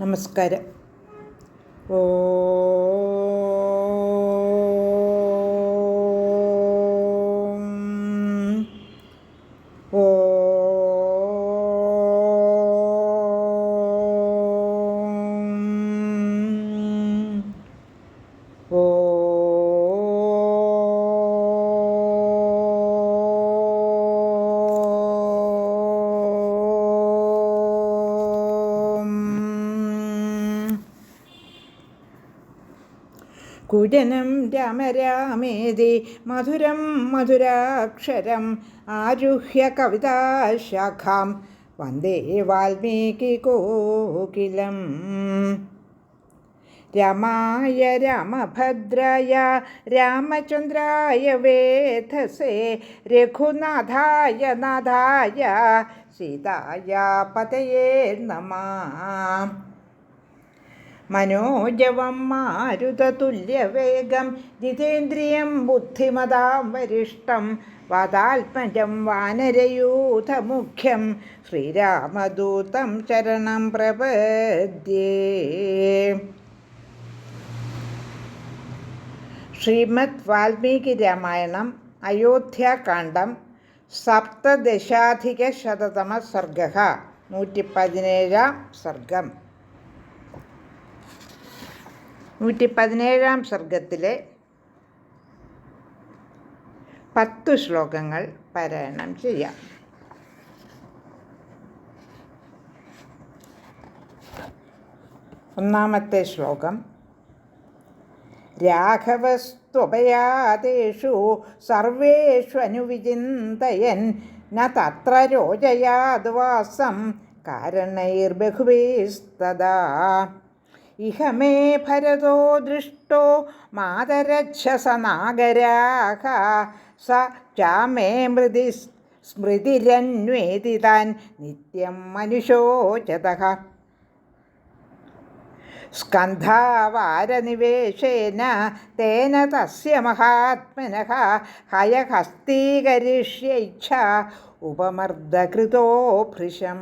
നമസ്കാരം. ഓ കുജനം രാമരാമേതി മധുരം മധുരാക്ഷരം ആരുഹ്യ കവിതാശാഖാം വന്ദേ വാൽമീകി കോകിലം രമായ രാമഭദ്രായ രാമചന്ദ്രായ വേധസേ രഘുനാഥായ നാഥായ സീതായ പതയേ നമ മനോജവം മാരുതതുല്യവേഗം ജിതേന്ദ്രിയം ബുദ്ധിമതാം വരിഷ്ടം വാതാത്മജം വാനരയൂഥമുഖ്യം ശ്രീരാമദൂതം ശരണം പ്രപദ്യേ. ശ്രീമദ് വാൽമീകി രാമായണം അയോധ്യാകാന്ഡം സപ്തദശാധികശതമ സർഗ നൂറ്റി പതിനേഴാം സർഗം. നൂറ്റി പതിനേഴാം സർഗത്തിലെ പത്തു ശ്ലോകങ്ങൾ പാരായണം ചെയ്യാം. ഒന്നാമത്തെ ശ്ലോകം. രാഘവസ്ത്വപയാദേഷു സർവേഷ്വനുവിചിന്തയൻ ന തത്ര രോചയാദ്വാസം കാരണൈർബഹുവേസ്തദാ ഇഹ മേ ഭരതോ ദൃഷ്ടോ മാതരക്ഷസ നാഗരാഹ സ ചാമേ മൃതി സ്മൃതിരന്വേതി താൻ നിത്യം മനുഷോചത സ്കന്ധാവാരനിവേശേന തേന തസ്യ മഹാത്മനഃ. ഹയഹസ്തീകരിഷ്യൈച്ഛ ഉപമർദ്ദകൃതോ ഭൃശം.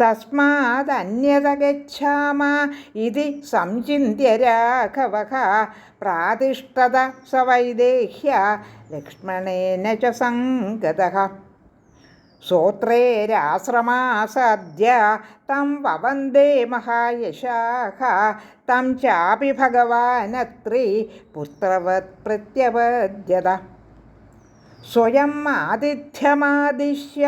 തസ്മാദന്യത ഗച്ഛാമ ഇതി സംചിന്യ രാഘവ പ്രാതിഷ്ഠത സ വൈദേഹ്യ ലക്ഷ്മണേന ച സംഗത. സോത്രേരാശ്രമാസദ്യ തം വവന്ദേ മഹായശാഖ തം ചാപി ഭഗവാനത്രി പുത്രവത് പ്രത്യപദ്യത സ്വയം ആതിഥ്യമാദിശ്യ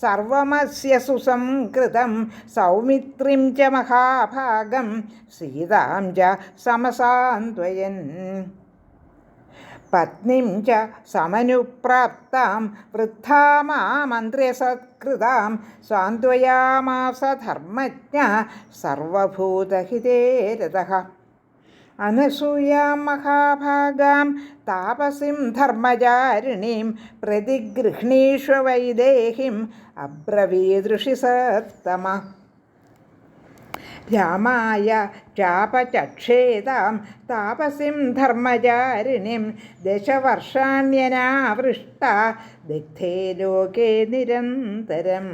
സർവമസ്യ സുസംകൃതം സൗമിത്രിം ച മഹാഭാഗം സീതാം ച സമസാന്ത്വയൻ പത്നിം ച സമനുപ്രാപ്താം വൃദ്ധാമാമന്ത്ര്യസത്കൃതാം സാന്ത്വയാമാസ ധർമ്മജ്ഞ സർവഭൂതഹിതേ രഥഃ അനസൂയാം മഹാഭാഗാം താപസിം ധർമ്മചാരിണീം പ്രതിഗൃഹീഷ വൈദേഹിം അബ്രവീദൃഷി സത്തമ. രാമായ ചാപചക്ഷേതാം താപസിം ധർമ്മചാരിണിം ദശവർഷാണ്യനാവൃഷ്ട. ദഗ്ധേ ലോകേ നിരന്തരം.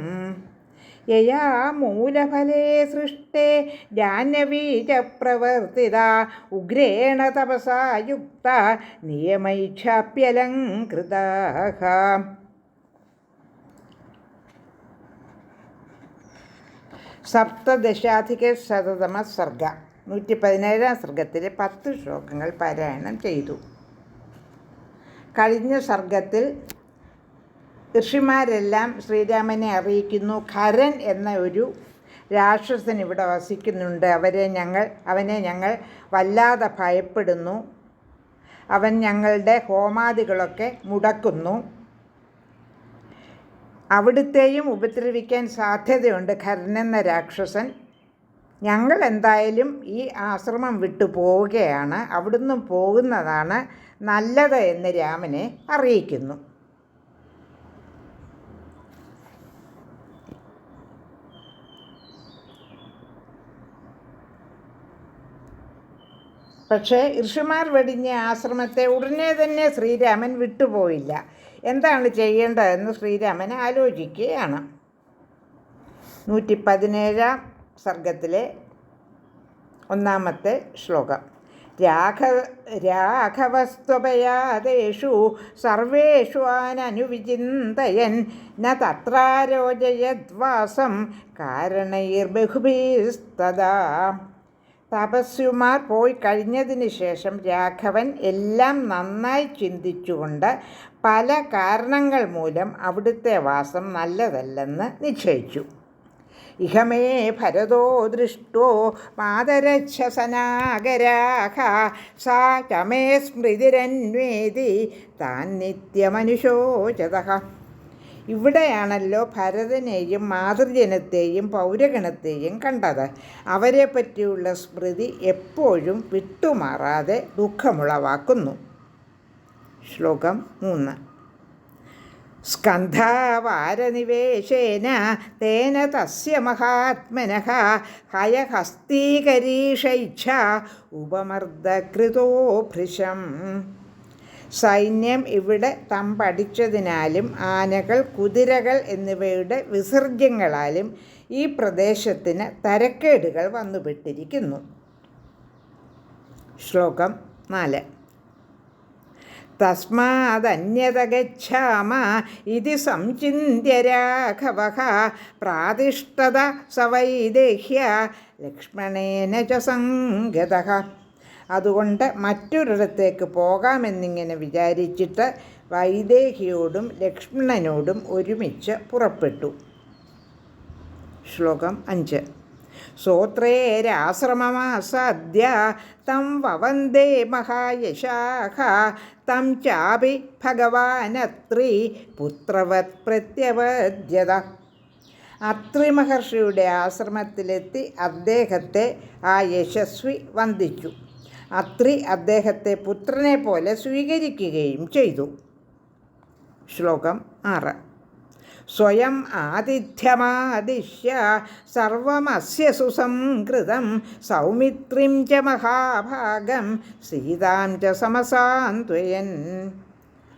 യയാ മൂലഫലേ സൃഷ്ടേ ജാഹ്നവീ ച പ്രവർത്തിത ഉഗ്രേണ തപസാ യുക്ത നിയമൈക്ഷാപ്യലങ്കൃത സപ്തദശാധിക ശതതമ സർഗ നൂറ്റി പതിനേഴാം സർഗത്തിലെ പത്ത് ശ്ലോകങ്ങൾ പാരായണം ചെയ്തു. കഴിഞ്ഞ സർഗത്തിൽ ഋഷിമാരെല്ലാം ശ്രീരാമനെ അറിയിക്കുന്നു. ഖരൻ എന്ന ഒരു രാക്ഷസൻ ഇവിടെ വസിക്കുന്നുണ്ട്. അവരെ ഞങ്ങൾ അവനെ ഞങ്ങൾ വല്ലാതെ ഭയപ്പെടുന്നു. അവൻ ഞങ്ങളുടെ ഹോമാദികളൊക്കെ മുടക്കുന്നു. അവിടുത്തെയും ഉപദ്രവിക്കാൻ സാധ്യതയുണ്ട് ഖരൻ എന്ന രാക്ഷസൻ. ഞങ്ങൾ എന്തായാലും ഈ ആശ്രമം വിട്ടു പോവുകയാണ്. അവിടുന്ന് പോകുന്നതാണ് നല്ലത് എന്ന് രാമനെ അറിയിക്കുന്നു. പക്ഷേ ഋഷിമാർ വെടിഞ്ഞ ആശ്രമത്തെ ഉടനെ തന്നെ ശ്രീരാമൻ വിട്ടുപോയില്ല. എന്താണ് ചെയ്യേണ്ടതെന്ന് ശ്രീരാമൻ ആലോചിക്കുകയാണ്. നൂറ്റി പതിനേഴാം സർഗത്തിലെ ഒന്നാമത്തെ ശ്ലോകം. രാഘവ രാഘവസ്ത്വപയാദേഷു സർവേഷു ആനനുവിചിന്തയൻ ന തത്രാരോചയദ്വാസം കാരണൈർബഹുഭീസ്തദാ. തപസ്വിമാർ പോയി കഴിഞ്ഞതിന് ശേഷം രാഘവൻ എല്ലാം നന്നായി ചിന്തിച്ചുകൊണ്ട് പല കാരണങ്ങൾ മൂലം അവിടുത്തെ വാസം നല്ലതല്ലെന്ന് നിശ്ചയിച്ചു. ഇഹമേ ഭരതോ ദൃഷ്ടോ മാതരച്ഛസനാഗരാഹ സാ ചമേ സ്മൃതിരന്വേതി താൻ നിത്യമനുശോചത. ഇവിടെയാണല്ലോ ഭരതനെയും മാതൃജനത്തെയും പൗരഗണത്തെയും കണ്ടത്. അവരെ പറ്റിയുള്ള സ്മൃതി എപ്പോഴും വിട്ടുമാറാതെ ദുഃഖമുളവാക്കുന്നു. ശ്ലോകം മൂന്ന്. സ്കന്ധാവാരനിവേശേന തേന തസ്യ മഹാത്മനഃ ഹയഹസ്തീകരീഷൈച്ഛ ഉപമർദ്ദകൃതോ ഭൃശം. സൈന്യം ഇവിടെ തമ്പടിച്ചതിനാലും ആനകൾ കുതിരകൾ എന്നിവയുടെ വിസർജ്യങ്ങളാലും ഈ പ്രദേശത്തിന് തരക്കേടുകൾ വന്നുപെട്ടിരിക്കുന്നു. ശ്ലോകം നാല്. തസ്മാദന്യത ഇതി സംചിന്യ രാഘവ പ്രാതിഷ്ഠത സവൈദേഹ്യ ലക്ഷ്മണേന ച സംഗത. അതുകൊണ്ട് മറ്റൊരിടത്തേക്ക് പോകാമെന്നിങ്ങനെ വിചാരിച്ചിട്ട് വൈദേഹിയോടും ലക്ഷ്മണനോടും ഒരുമിച്ച് പുറപ്പെട്ടു. ശ്ലോകം അഞ്ച്. സോത്രേരാശ്രമമാസാദ്യ തം വവന്ദേ മഹായശാഖ തം ചാപി ഭഗവാനത്രി പുത്രവത് പ്രത്യവദ്യത അത്രി മഹർഷിയുടെ ആശ്രമത്തിലെത്തി അദ്ദേഹത്തെ ആ യശസ്വി വന്ദിച്ചു. അത്രി അദ്ദേഹത്തെ പുത്രനെ പോലെ സ്വീകരിക്കുകയും ചെയ്തു. ശ്ലോകം ആറ്. സ്വയം ആതിഥ്യമാദിശ്യ സർവമസ്യ സുസംകൃതം സൗമിത്രിം ച മഹാഭാഗം സീതാം ച സമസാന്ത്വയൻ.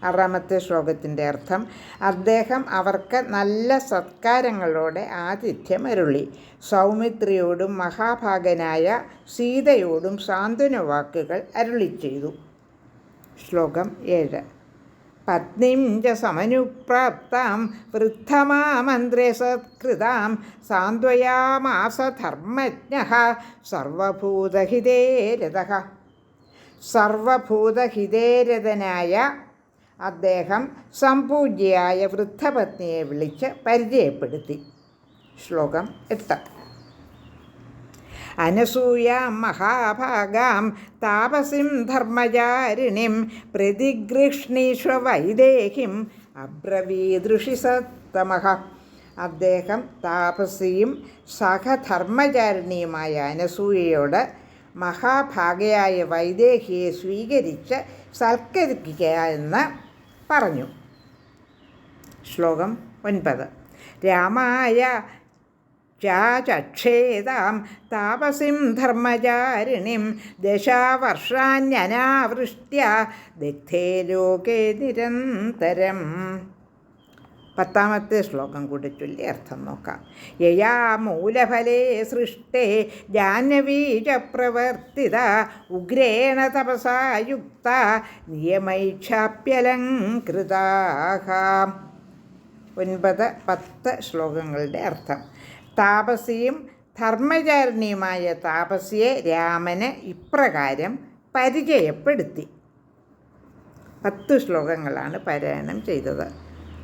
ആറാമത്തെ ശ്ലോകത്തിന്റെ അർത്ഥം അദ്ദേഹം അവർക്ക് നല്ല സത്കാരങ്ങളോടെ ആതിഥ്യം അരുളി. സൗമിത്രിയോടും മഹാഭാഗനായ സീതയോടും സാന്ത്വന വാക്കുകൾ അരുളി ചെയ്തു. ശ്ലോകം ഏഴ്. പത്നിം ച സമനുപ്രാപ്താം വൃദ്ധമാമന്ത്രേ സത്കൃതാം സാന്ത്വയാമാസ ധർമ്മജ്ഞ സർവഭൂതഹിതേ രഥ സർവഭൂതഹിതേരഥനായ അദ്ദേഹം സംപൂജ്യയായ വൃദ്ധപത്നിയെ വിളിച്ച് പരിചയപ്പെടുത്തി. ശ്ലോകം എട്ട്. അനസൂയാം മഹാഭാഗാം താപസിം ധർമ്മചാരിണിം പ്രതിഗൃഷ്ണീശ്വ വൈദേഹിം അബ്രവീദൃഷി സത്തമഹ. അദ്ദേഹം താപസിയും സഹധർമ്മചാരിണിയുമായ അനസൂയയോട് മഹാഭാഗയായ വൈദേഹിയെ സ്വീകരിച്ച് സൽക്കരിക്കുക എന്ന് പറഞ്ഞു. ശ്ലോകം ഒൻപത്. രാമായ ചാചക്ഷേതാം താപസിം ധർമ്മചാരിണിം ദശാവർഷാന്യനാവൃഷ്ട്യ. ദഗ്ധേ ലോകേ നിരന്തരം. പത്താമത്തെ ശ്ലോകം കൂടി ചൊല്ലി അർത്ഥം നോക്കാം. യയാ മൂലഫലേ സൃഷ്ടേ ജാഹ്നവീച പ്രവർത്തിത ഉഗ്രേണ തപസായുക്ത നിയമൈക്ഷാപ്യലങ്കൃതാഹ ഒൻപത് പത്ത് ശ്ലോകങ്ങളുടെ അർത്ഥം. താപസിയും ധർമ്മചാരിണിയുമായ താപസിയെ രാമന് ഇപ്രകാരം പരിചയപ്പെടുത്തി. പത്ത് ശ്ലോകങ്ങളാണ് പാരായണം ചെയ്തത്.